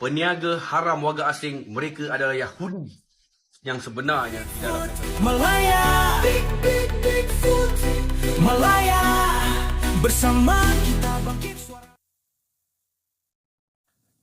peniaga haram warga asing mereka adalah Yahudi yang sebenarnya di dalam Malaya. Malaya. Bersama kita bangkit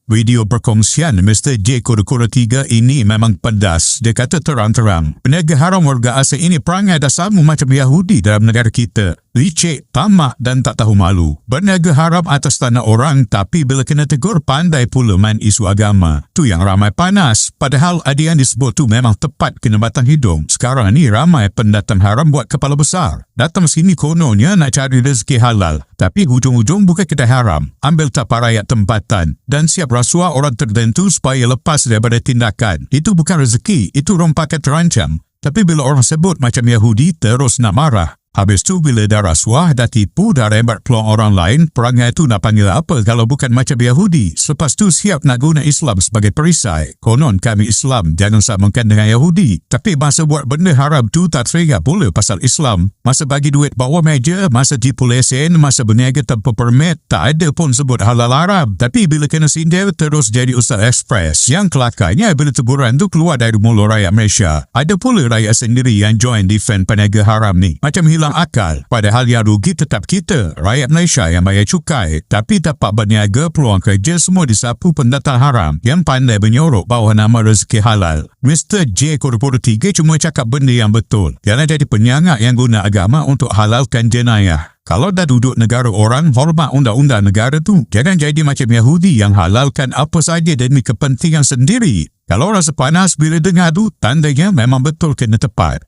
Video perkongsian Mr. J Kura-Kura 3 ini memang pedas. Dia kata terang-terang. Peniaga haram warga asing ini perangai dasarmu macam Yahudi dalam negara kita. Licik, tamak dan tak tahu malu. Berniaga haram atas tanah orang tapi bila kena tegur pandai pula main isu agama. Tu yang ramai panas. Padahal ada yang disebut tu memang tepat kena batang hidung. Sekarang ni ramai pendatang haram buat kepala besar. Datang sini kononnya nak cari rezeki halal. Tapi hujung-hujung bukan kedai haram. Ambil tapak rakyat tempatan dan siap rasuah orang tertentu supaya lepas daripada tindakan. Itu bukan rezeki, itu rompakan terancam. Tapi bila orang sebut macam Yahudi terus nak marah. Habis tu bila dah rasuah, dah tipu, dah rembat peluang orang lain, perangai tu nak panggil apa kalau bukan macam Yahudi. Selepas tu siap nak guna Islam sebagai perisai. Konon kami Islam, jangan samakan dengan Yahudi. Tapi masa buat benda haram tu tak teriak pula pasal Islam. Masa bagi duit bawah meja, masa tipu lesen, masa berniaga tanpa permit, tak ada pun sebut halal haram. Tapi bila kena sindir, terus jadi Ustaz Express. Yang kelakarnya bila teguran tu keluar dari mulut rakyat Malaysia. Ada pula rakyat sendiri yang join defend peniaga haram ni. Macam hilang akal. Padahal yang rugi tetap kita, rakyat Malaysia yang bayar cukai. Tapi tapak berniaga, peluang kerja semua disapu pendatang haram yang pandai menyorok bawah nama rezeki halal. Mr. J Korporo 3 cuma cakap benda yang betul. Jangan jadi penyangak yang guna agama untuk halalkan jenayah. Kalau dah duduk negara orang, hormat undang-undang negara tu. Jangan jadi macam Yahudi yang halalkan apa saja demi kepentingan sendiri. Kalau rasa panas bila dengar tu, tandanya memang betul kena tepat.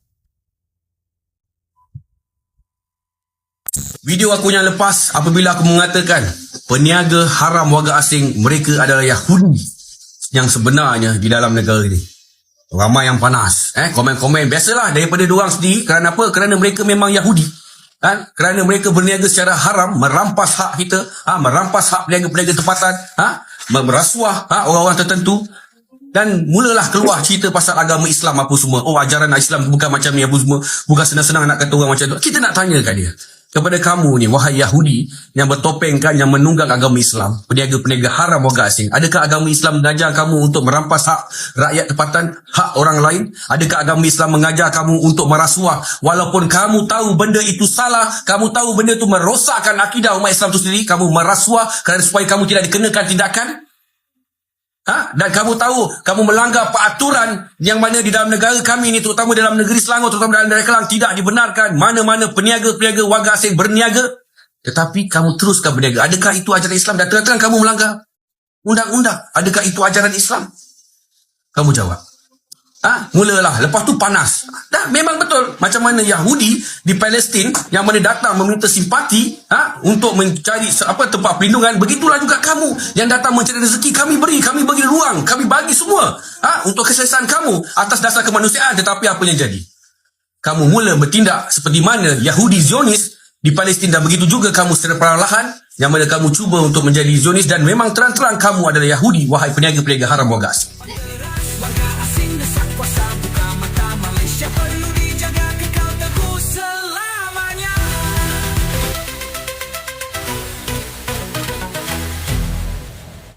Video aku yang lepas apabila aku mengatakan peniaga haram warga asing mereka adalah Yahudi yang sebenarnya di dalam negara ini. Ramai yang panas. Eh, komen-komen. Biasalah daripada diorang sendiri. Kerana apa? Kerana mereka memang Yahudi. Ha? Kerana mereka berniaga secara haram, merampas hak kita, ha? merampas hak peniaga-peniaga tempatan, ha? merasuah ha? orang-orang tertentu. Dan mulalah keluar cerita pasal agama Islam apa semua. Oh ajaran Islam bukan macam ni apa semua. Bukan senang-senang nak kata orang macam tu. Kita nak tanya kat dia. Kepada kamu ni, wahai Yahudi yang bertopengkan, yang menunggang agama Islam, peniaga-peniaga haram warga asing. Adakah agama Islam mengajar kamu untuk merampas hak rakyat tempatan, hak orang lain? Adakah agama Islam mengajar kamu untuk merasuah? Walaupun kamu tahu benda itu salah, kamu tahu benda itu merosakkan akidah umat Islam itu sendiri, kamu merasuah kerana supaya kamu tidak dikenakan tindakan? Ha? Dan kamu tahu, kamu melanggar peraturan yang mana di dalam negara kami ni, terutama dalam negeri Selangor, terutama dalam negara Kelang, tidak dibenarkan mana-mana peniaga-peniaga warga asing berniaga. Tetapi kamu teruskan berniaga. Adakah itu ajaran Islam? Dan terang-terang kamu melanggar undang-undang. Adakah itu ajaran Islam? Kamu jawab. Ha? mulalah. Lepas tu panas. Dah, memang betul. Macam mana Yahudi di Palestin yang mana datang meminta simpati ha? untuk mencari apa tempat perlindungan. Begitulah juga kamu yang datang mencari rezeki. Kami beri, kami bagi ruang, kami bagi semua ha? untuk keselesaan kamu atas dasar kemanusiaan. Tetapi apa yang jadi? Kamu mula bertindak seperti mana Yahudi Zionis di Palestin dan begitu juga kamu secara perlahan yang mana kamu cuba untuk menjadi Zionis dan memang terang-terang kamu adalah Yahudi wahai peniaga-peniaga haram asing.